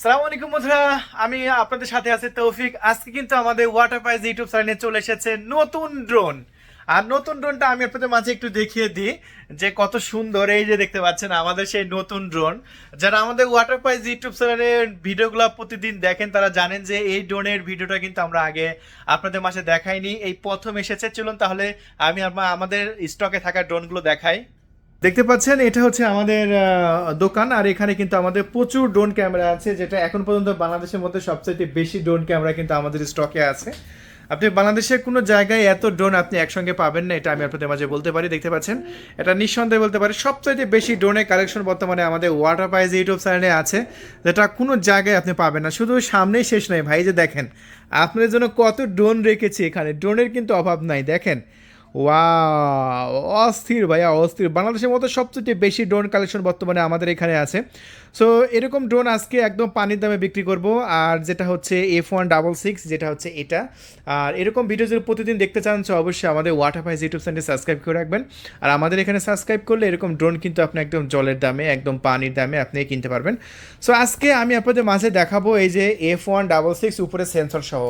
সালাম আলাইকুম বন্ধুরা, আমি আপনাদের সাথে আছি তৌফিক। আজকে কিন্তু আমাদের ওয়াটার পাইজ ইউটিউব চ্যানেলে চলে এসেছে নতুন ড্রোন আর নতুন ড্রোনটা আমি আপনাদের মাঝে একটু দেখিয়ে দিই, যে কত সুন্দর, এই যে দেখতে পাচ্ছেন আমাদের সেই নতুন ড্রোন যারা আমাদের ওয়াটার পাইজ ইউটিউব চ্যানেলের ভিডিওগুলো প্রতিদিন দেখেন, তারা জানেন যে এই ড্রোনের ভিডিওটা কিন্তু আমরা আগে আপনাদের মাঝে দেখাইনি। এই প্রথম এসেছে। চলুন তাহলে আমি আমাদের স্টকে থাকা ড্রোনগুলো দেখাই। দেখতে পাচ্ছেন, এটা হচ্ছে আমাদের দোকান, আর এখানে কিন্তু আমাদের প্রচুর ড্রোন ক্যামেরা আছে, যেটা এখন পর্যন্ত বাংলাদেশের মধ্যে সবচেয়ে বেশি ড্রোন ক্যামেরা কিন্তু আমাদের স্টকে আছে। আপনি বাংলাদেশের কোনো জায়গায় এত ড্রোন আপনি একসঙ্গে পাবেন না, এটা আমি আপনাদের মাঝে বলতে পারি, দেখতে পাচ্ছেন। এটা নিঃসন্দেহে বলতে পারি, সবচাইতে বেশি ড্রোনের কালেকশন বর্তমানে আমাদের ওয়াটার পাইজ ইউটিউব চ্যানেলে আছে, যেটা কোনো জায়গায় আপনি পাবেন না, শুধু সামনেই শেষ নয় ভাই যে দেখেন, আপনাদের জন্য কত ড্রোন রেখেছি এখানে, ড্রোনের কিন্তু অভাব নাই, দেখেন। ওয়াও অস্থির ভাইয়া অস্থির। বাংলাদেশের মধ্যে সবচেয়ে বেশি ড্রোন কালেকশন বর্তমানে আমাদের এখানে আছে। সো এরকম ড্রোন আজকে একদম পানির দামে বিক্রি করব। আর যেটা হচ্ছে এফ ওয়ান ডাবল সিক্স যেটা হচ্ছে এটা। আর এরকম ভিডিও যদি প্রতিদিন দেখতে চান তো অবশ্যই আমাদের ওয়াটার ফাইজ ইউটিউব চ্যানেলে সাবস্ক্রাইব করে রাখবেন। আর আমাদের এখানে সাবস্ক্রাইব করলে এরকম ড্রোন কিন্তু আপনি একদম জলের দামে, একদম পানির দামে আপনি কিনতে পারবেন। সো আজকে আমি আপনাদের মাঝে দেখাবো এই যে এফ ওয়ান ডাবল সিক্স উপরে সেন্সর সহ।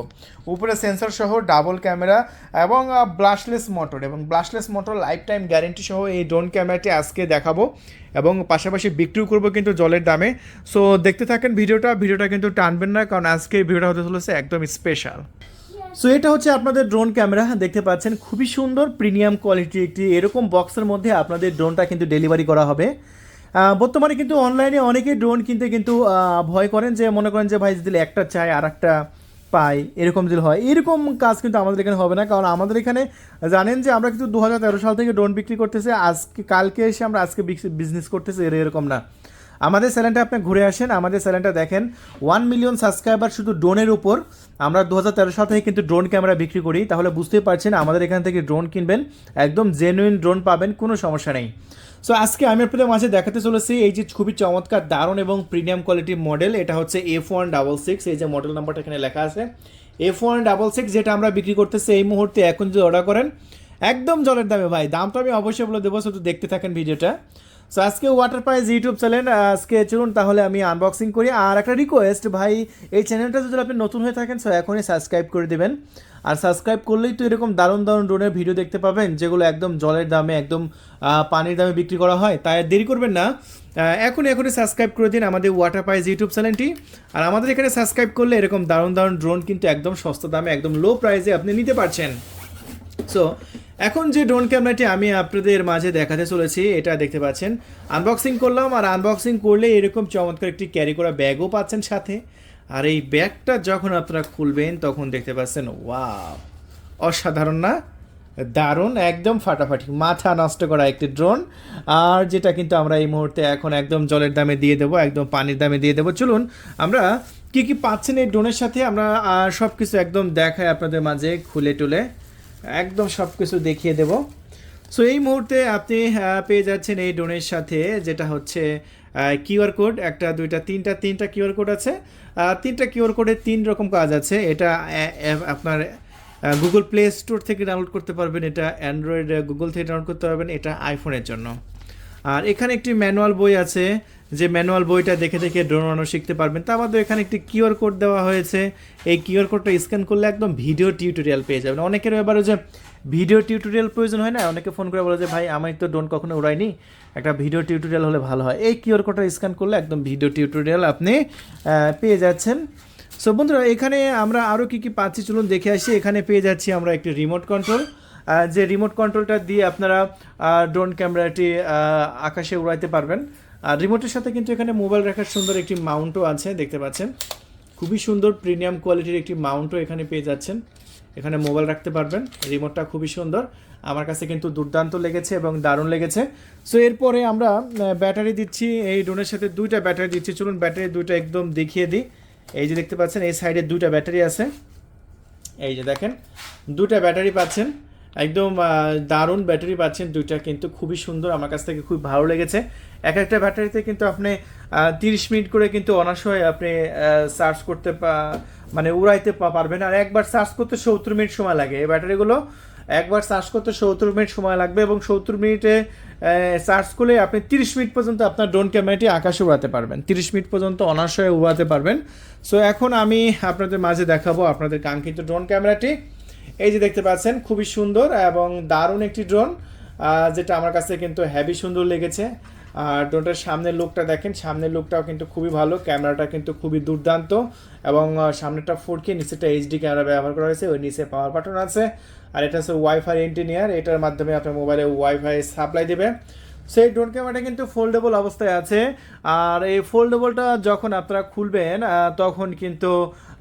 উপরে সেন্সর সহ ডাবল ক্যামেরা এবং ব্লাশলেস মোটর এবং brushless motor life time guarantee সহ এই ড্রোন ক্যামেরাটি আজকে দেখাবো। এবং পাশাপাশি বিক্রিও করব কিন্তু জলের দামে। সো দেখতে থাকেন ভিডিওটা ভিডিওটা কিন্তু টানবেন না, কারণ আজকে ভিডিওটা হতে চলেছে একদম স্পেশাল সো এটা হচ্ছে আপনাদের ড্রোন ক্যামেরা দেখতে পাচ্ছেন, খুবই সুন্দর প্রিমিয়াম কোয়ালিটি একটি, এরকম বক্সের মধ্যে আপনাদের ড্রোনটা কিন্তু ডেলিভারি করা হবে। বর্তমানে কিন্তু অনলাইনে অনেকেই ড্রোন কিনতে কিন্তু ভয় করেন যে, মনে করেন যে, ভাই, যদি একটা চাই আর একটা পাই, এরকম যদি হয়। এরকম কাজ কিন্তু আমাদের এখানে হবে না, কারণ আমাদের এখানে জানেন যে আমরা কিন্তু দু হাজার তেরো সাল থেকে ড্রোন বিক্রি করতেছি, আজকে, কালকে এসে আমরা আজকে বিজনেস করতেছি, এর, এরকম না। আমাদের চ্যানেলটা আপনি ঘুরে আসেন, আমাদের চ্যানেলটা দেখেন ওয়ান মিলিয়ন সাবস্ক্রাইবার শুধু ড্রোনের উপর। আমরা দু হাজার তেরো সাল থেকে কিন্তু ড্রোন ক্যামেরা বিক্রি করি, তাহলে বুঝতেই পারছেন আমাদের এখান থেকে ড্রোন কিনবেন, একদম জেনুইন ড্রোন পাবেন, কোনো সমস্যা নেই। সো আজকে আমি আপনাদের মাঝে দেখাতে চলেছি এই যে খুবই চমৎকার, দারুণ এবং প্রিমিয়াম কোয়ালিটির মডেল এটা হচ্ছে এফ ওয়ান ডাবল সিক্স এই যে মডেল নাম্বারটা এখানে লেখা আছে। এফ ওয়ান ডাবল সিক্স যেটা আমরা বিক্রি করতেছি এই মুহূর্তে, এখন যদি অর্ডার করেন, একদম জলের দামে ভাই দামটা আমি অবশ্যই বলে দেবো, শুধু দেখতে থাকেন ভিডিওটা। সো আজকে ওয়াটার প্রাইজ ইউটিউব চ্যানেল আজকে চলুন তাহলে আমি আনবক্সিং করি। আর একটা রিকোয়েস্ট ভাই, এই চ্যানেলটা যদি আপনি নতুন হয়ে থাকেন সো এখনই সাবস্ক্রাইব করে দেবেন। আর সাবস্ক্রাইব করলেই তো এরকম দারুণ দারুণ ড্রোনের ভিডিও দেখতে পাবেন, যেগুলো একদম জলের দামে, একদম পানির দামে বিক্রি করা হয়। তাই দেরি করবেন না। এখনই এখনই সাবস্ক্রাইব করে দিন আমাদের ওয়াটার পাইজ ইউটিউব চ্যানেলটি আর আমাদের এখানে সাবস্ক্রাইব করলে এরকম দারুণ দারুণ ড্রোন কিন্তু একদম সস্তা দামে, একদম লো প্রাইসে আপনি নিতে পারছেন। সো এখন যে ড্রোন ক্যামেরাটি আমি আপনাদের মাঝে দেখাতে চলেছি, এটা দেখতে পাচ্ছেন। আনবক্সিং করলাম আর আনবক্সিং করলে এরকম চমৎকার একটি ক্যারি করা ব্যাগও পাচ্ছেন সাথে। আর এই ব্যাগটা যখন আপনারা খুলবেন, তখন দেখতে পাচ্ছেন ওয়াও অসাধারণ না? দারুণ, একদম ফাটাফাটি, মাথা নষ্ট করা একটি ড্রোন। আর যেটা কিন্তু আমরা এই মুহূর্তে এখন একদম জলের দামে দিয়ে দেবো, একদম পানির দামে দিয়ে দেবো। চলুন, আমরা কি কি পাচ্ছেন এই ড্রোনের সাথে? আমরা সব কিছু একদম দেখাই আপনাদের মাঝে, খুলে টুলে। একদম সব কিছু দেখিয়ে দেব। সো এই মুহূর্তে আপনি পেয়ে যাচ্ছেন এই ডোনের সাথে, যেটা হচ্ছে কিউআর কোড। একটা, দুইটা, তিনটা তিনটা কিউআর কোড আছে। তিনটা কিউআর কোডে তিন রকম কাজ আছে। এটা আপনার গুগল প্লে স্টোর থেকে ডাউনলোড করতে পারবেন। এটা অ্যান্ড্রয়েড গুগল থেকে ডাউনলোড করতে পারবেন। এটা আইফোনের জন্য। আর এখানে একটি ম্যানুয়াল বই আছে, যে ম্যানুয়াল বইটা দেখে দেখে ড্রোন বানানো শিখতে পারবেন। তার মধ্যে এখানে একটি কিউআর কোড দেওয়া হয়েছে। এই কিউআর কোডটা স্ক্যান করলে একদম ভিডিও টিউটোরিয়াল পেয়ে যাবেন। অনেকের ব্যাপারে যে ভিডিও টিউটোরিয়াল প্রয়োজন হয় না, অনেকে ফোন করে বলে যে, ভাই, আমি তো ড্রোন কখনো উড়াইনি। একটা ভিডিও টিউটোরিয়াল হলে ভালো হয়। এই কিউআর কোডটা স্ক্যান করলে একদম ভিডিও টিউটোরিয়াল আপনি পেয়ে যাচ্ছেন। সো বন্ধুরা, এখানে আমরা আরও কী কী পাচ্ছি চলুন দেখে আসি। এখানে পেয়ে যাচ্ছি আমরা একটি রিমোট কন্ট্রোল। যে রিমোট কন্ট্রোলটা দিয়ে আপনারা ড্রোন ক্যামেরাটি আকাশে উড়াইতে পারবেন। আর রিমোটের সাথে কিন্তু এখানে মোবাইল রাখার সুন্দর একটি মাউন্টও আছে, দেখতে পাচ্ছেন। খুবই সুন্দর প্রিমিয়াম কোয়ালিটির একটি মাউন্টও এখানে পেয়ে যাচ্ছেন। এখানে মোবাইল রাখতে পারবেন রিমোটটা খুবই সুন্দর। আমার কাছে কিন্তু দুর্দান্ত লেগেছে এবং দারুণ লেগেছে। সো এরপরে আমরা ব্যাটারি দিচ্ছি। এই ড্রোনের সাথে দুইটা ব্যাটারি দিচ্ছি। চলুন ব্যাটারি দুইটা একদম দেখিয়ে দিই। এই যে দেখতে পাচ্ছেন, এই সাইডে দুইটা ব্যাটারি আছে। এই যে দেখেন দুটা ব্যাটারি পাচ্ছেন। একদম দারুণ ব্যাটারি পাচ্ছেন দুইটা, কিন্তু খুবই সুন্দর। আমার কাছ থেকে খুব ভালো লেগেছে। এক একটা ব্যাটারিতে কিন্তু আপনি তিরিশ মিনিট করে কিন্তু অনাশয় আপনি চার্জ করতে মানে উড়াইতে পারবেন। আর একবার চার্জ করতে সত্তর মিনিট সময় লাগে। এই ব্যাটারিগুলো একবার চার্জ করতে সত্তর মিনিট সময় লাগবে এবং সত্তর মিনিটে সার্চ করলে আপনি তিরিশ মিনিট পর্যন্ত আপনার ড্রোন ক্যামেরাটি আকাশে উড়াতে পারবেন। তিরিশ মিনিট পর্যন্ত অনার্সয়ে উড়াতে পারবেন। সো এখন আমি আপনাদের মাঝে দেখাবো আপনাদের কাঙ্ক্ষিত ড্রোন ক্যামেরাটি এই যে দেখতে পাচ্ছেন, খুবই সুন্দর এবং দারুণ একটি ড্রোন যেটা আমার কাছে কিন্তু হেভি সুন্দর লেগেছে। আর ড্রোনটার সামনের লোকটা দেখেন, সামনের লোকটাও কিন্তু খুবই ভালো ক্যামেরাটা কিন্তু খুবই দুর্দান্ত এবং সামনেটা ফোর কে নিচেটা এইচডি ক্যামেরা ব্যবহার করা হয়েছে, ওই নিচে পাওয়ার বাটন আছে। আর এটা হচ্ছে ওয়াইফাই ইঞ্জিনিয়ার এটার মাধ্যমে আপনার মোবাইলে ওয়াইফাই সাপ্লাই দেবে। সেই ড্রোন ক্যামেরাটা কিন্তু ফোল্ডেবল অবস্থায় আছে। আর এই ফোল্ডেবলটা যখন আপনারা খুলবেন তখন কিন্তু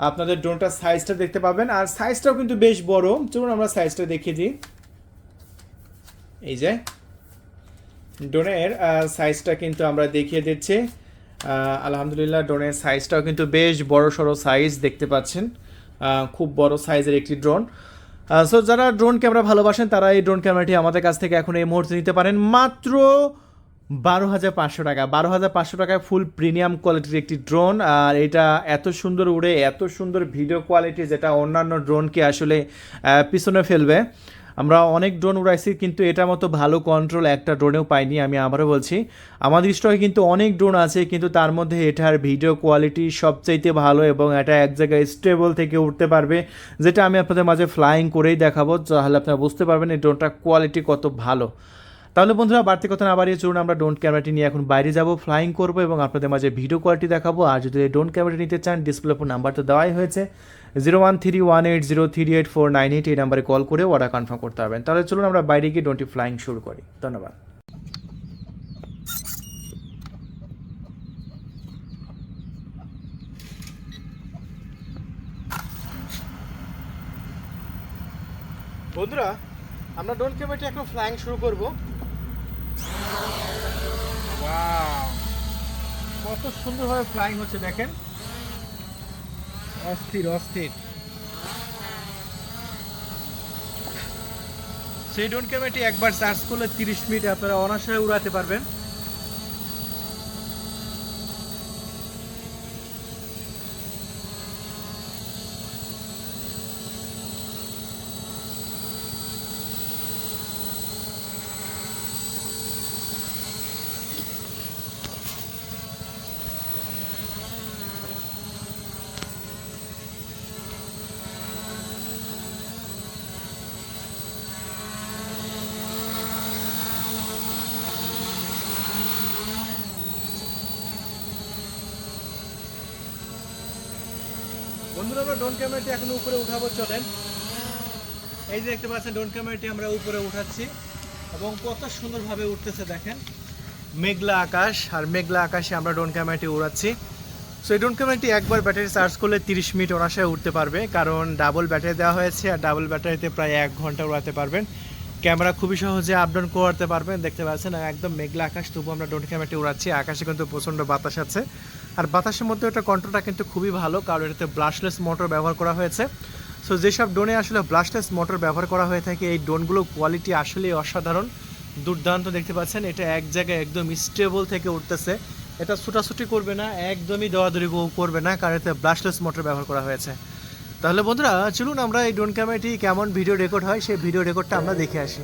আপনাদের ড্রোনটার সাইজটা দেখতে পাবেন। আর সাইজটাও কিন্তু বেশ বড়। চলুন আমরা সাইজটা দেখিয়ে দিই। এই যে ড্রোনের সাইজটা কিন্তু আমরা দেখিয়ে দিচ্ছি। আলহামদুলিল্লাহ ড্রোনের সাইজটাও কিন্তু বেশ বড় সড়ো সাইজ দেখতে পাচ্ছেন। খুব বড় সাইজের একটি ড্রোন সো যারা ড্রোন ক্যামেরা ভালোবাসেন, তারা এই ড্রোন ক্যামেরাটি আমাদের কাছ থেকে এখন এই মুহূর্তে নিতে পারেন। মাত্র বারো হাজার পাঁচশো টাকা। বারো হাজার পাঁচশো টাকায় ফুল প্রিমিয়াম কোয়ালিটির একটি ড্রোন আর এটা এত সুন্দর উড়ে, এত সুন্দর ভিডিও কোয়ালিটি যেটা অন্যান্য ড্রোনকে আসলে পিছনে ফেলবে। আমরা অনেক ড্রোন উড়াইছি, কিন্তু এটা মতো ভালো কন্ট্রোল একটা ড্রোনেও পাইনি, আমি আবারও বলছি। আমাদের স্টকে কিন্তু অনেক ড্রোন আছে, কিন্তু তার মধ্যে এটার ভিডিও কোয়ালিটি সবচাইতে ভালো এবং এটা এক জায়গায় স্টেবল থেকে উঠতে পারবে, যেটা আমি আপনাদের মাঝে ফ্লাইং করেই দেখাবো, তাহলে আপনারা বুঝতে পারবেন এই ড্রোনটার কোয়ালিটি কত ভালো। তাহলে বন্ধুরা, বাড়তি কথা না বাড়িয়ে চলুন, আমরা ড্রোন ক্যামেরাটি নিয়ে এখন বাইরে যাব ফ্লাইং করব এবং আপনাদের মাঝে ভিডিও কোয়ালিটি দেখাবো। আর যদি এই ড্রোন ক্যামেরাটি নিতে চান ডিসপ্লে উপর নাম্বার তো দেওয়াই হয়েছে zero one three one eight zero three eight four nine eight এই নাম্বারে কল করে অর্ডার কনফার্ম করতে পারবেন। তাহলে চলুন, আমরা বাইরে গিয়ে ড্রোনটি ফ্লাইং শুরু করি। ধন্যবাদ। বন্ধুরা, আমরা ড্রোন ক্যামেরাটি এখন ফ্লাইং শুরু করব। কত সুন্দরভাবে ফ্লাইং হচ্ছে, দেখেন। অস্থির অস্থির। সেই ড্রোন ক্যামেরাটি একবার চার্জ করলে তিরিশ মিনিট আপনারা অনাশয়ে উড়াতে পারবেন। বন্ধুরা, আমরা ড্রোন ক্যামেরাটি এখন উপরে উঠাবো, চলেন। এই যে দেখতে পাচ্ছেন ড্রোন ক্যামেরাটি আমরা উপরে উঠাচ্ছি এবং কত সুন্দরভাবে উঠতেছে, দেখেন। মেঘলা আকাশ, আর মেঘলা আকাশে আমরা ড্রোন ক্যামেরাটি উড়াচ্ছি। সো এই ড্রোন ক্যামেরাটি একবার ব্যাটারি চার্জ করলে তিরিশ মিনিট অনাশায় উঠতে পারবে, কারণ ডাবল ব্যাটারি দেওয়া হয়েছে, আর ডাবল ব্যাটারিতে প্রায় এক ঘণ্টা উড়াতে পারবেন। ক্যামেরা খুবই সহজে আপ ডাউন করতে পারবেন, দেখতে পাচ্ছেন একদম মেঘলা আকাশ তবু আমরা ড্রোন ক্যামেরাটি উড়াচ্ছি, আকাশে কিন্তু প্রচণ্ড বাতাস আছে। আর বাতাসের মধ্যে ওটা কন্ট্রোলটা কিন্তু খুবই ভালো, কারণ এটাতে ব্লাশলেস মোটর ব্যবহার করা হয়েছে। সো যেসব ড্রোনে আসলে ব্লাশলেস মোটর ব্যবহার করা হয়ে থাকে, এই ড্রোনগুলো কোয়ালিটি আসলে অসাধারণ। দুর্দান্ত দেখতে পাচ্ছেন, এটা এক জায়গায় একদম স্টেবল থেকে উঠতেছে। এটা ছুটাছুটি করবে না, একদমই দৌড়াদৌড়ি করবে না, কারণ এতে ব্লাশলেস মোটর ব্যবহার করা হয়েছে। তাহলে বন্ধুরা, চলুন আমরা এই ড্রোন ক্যামেরাটি কেমন ভিডিও রেকর্ড হয়, সেই ভিডিও রেকর্ডটা আমরা দেখে আসি।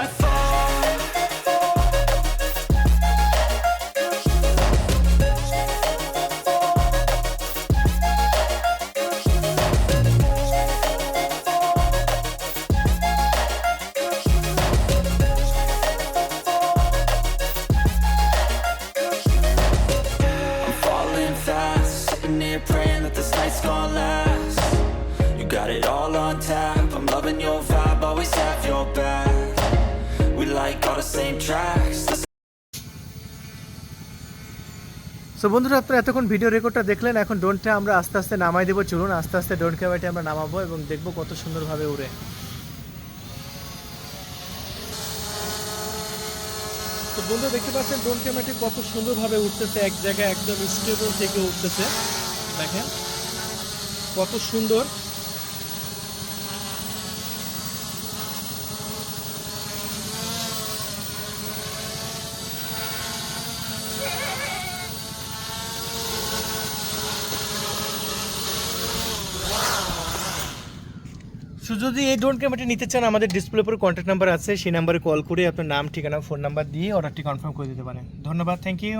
sitting here praying that this night's gonna last. You got it all on tap. I'm loving your vibe, always have your back. We like all the same tracks. So বন্ধুরা আপনারা এতক্ষণ video রেকর্ডটা দেখলেন এখন ড্রোনটা আমরা আস্তে আস্তে নামাই দেবো চলুন আস্তে আস্তে ড্রোন ক্যামেরাটি আমরা নামাবো এবং দেখব কত সুন্দরভাবে উড়ে তো বন্ধু দেখতে পাচ্ছেন ড্রোন ক্যামেরাটি কত সুন্দরভাবে উঠতেছে এক জায়গায় একদম স্টেবল থেকে উঠতেছে দেখেন, কত সুন্দর। যদি এই ড্রোন ক্যামেরাটি নিতে চান, আমাদের ডিসপ্লে উপর কন্ট্যাক্ট নাম্বার আছে, সেই নাম্বারে কল করে আপনার নাম, ঠিকানা ফোন নাম্বার দিয়ে অর্ডারটি কনফার্ম করে দিতে পারেন। ধন্যবাদ থ্যাংক ইউ